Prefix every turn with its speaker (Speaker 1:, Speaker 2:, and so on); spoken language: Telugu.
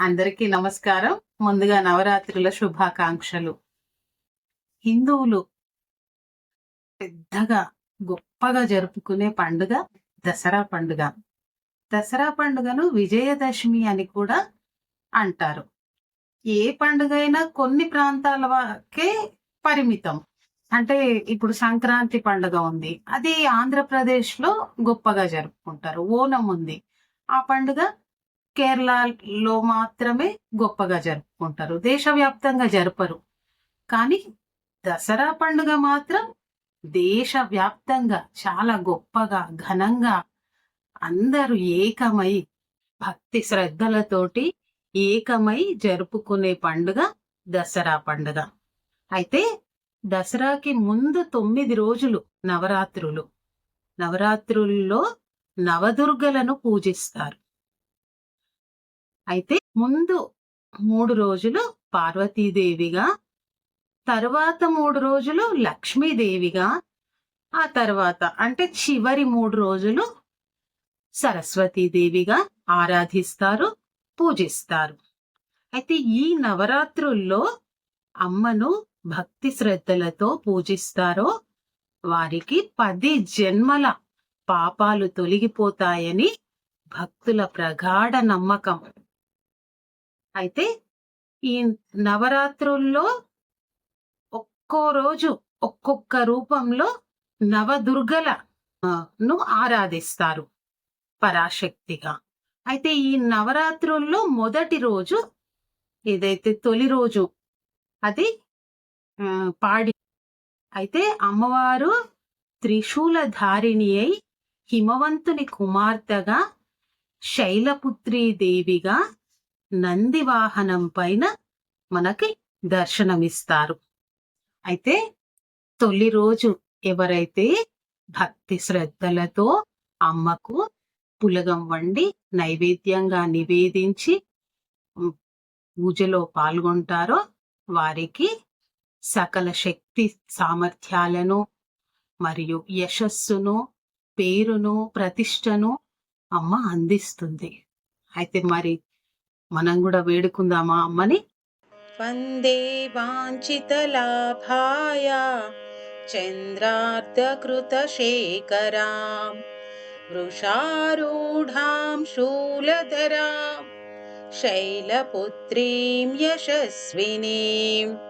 Speaker 1: అందరికీ నమస్కారం. ముందుగా నవరాత్రుల శుభాకాంక్షలు. హిందువులు పెద్దగా గొప్పగా జరుపుకునే పండుగ దసరా పండుగ. దసరా పండుగను విజయదశమి అని కూడా అంటారు. ఏ పండుగ అయినా కొన్ని ప్రాంతాల వరకే పరిమితం. అంటే ఇప్పుడు సంక్రాంతి పండుగ ఉంది. అది ఆంధ్రప్రదేశ్లో గొప్పగా జరుపుకుంటారు. ఓనం ఉంది. ఆ పండుగ కేరళలో మాత్రమే గొప్పగా జరుపుకుంటారు. దేశవ్యాప్తంగా జరపరు. కానీ దసరా పండుగ మాత్రం దేశవ్యాప్తంగా చాలా గొప్పగా ఘనంగా అందరూ ఏకమై భక్తి శ్రద్ధలతోటి ఏకమై జరుపుకునే పండుగ దసరా పండుగ. అయితే దసరాకి ముందు తొమ్మిది రోజులు నవరాత్రులు. నవరాత్రుల్లో నవదుర్గలను పూజిస్తారు. అయితే ముందు మూడు రోజులు పార్వతీదేవిగా తర్వాత మూడు రోజులు లక్ష్మీదేవిగా ఆ తర్వాత అంటే చివరి మూడు రోజులు సరస్వతీదేవిగా ఆరాధిస్తారు పూజిస్తారు. అయితే ఈ నవరాత్రుల్లో అమ్మను భక్తి శ్రద్ధలతో పూజిస్తారో వారికి పది జన్మల పాపాలు తొలగిపోతాయని భక్తుల ప్రగాఢ నమ్మకం. అయితే ఈ నవరాత్రుల్లో ఒక్కో రోజు ఒక్కొక్క రూపంలో నవదుర్గల ను ఆరాధిస్తారు పరాశక్తిగా. అయితే ఈ నవరాత్రుల్లో మొదటి రోజు ఏదైతే తొలి రోజు అది పాడి అయితే అమ్మవారు త్రిశూల ధారిణి అయి హిమవంతుని కుమార్తెగా శైలపుత్రీ దేవిగా నంది వాహనం పైన మనకి దర్శనమిస్తారు. అయితే తొలి రోజు ఎవరైతే భక్తి శ్రద్ధలతో అమ్మకు పులగం వండి నైవేద్యంగా నివేదించి పూజలో పాల్గొంటారో వారికి సకల శక్తి సామర్థ్యాలను మరియు యశస్సును పేరును ప్రతిష్టను అమ్మ అందిస్తుంది. అయితే మరి మనం కూడా వేడుకుందామా అమ్మని?
Speaker 2: వందే వాంఛితలాభాయ చంద్రార్ధకృతశేఖరాం వృషారూఢాం శూలధరాం శైలపుత్రీం యశస్వినీం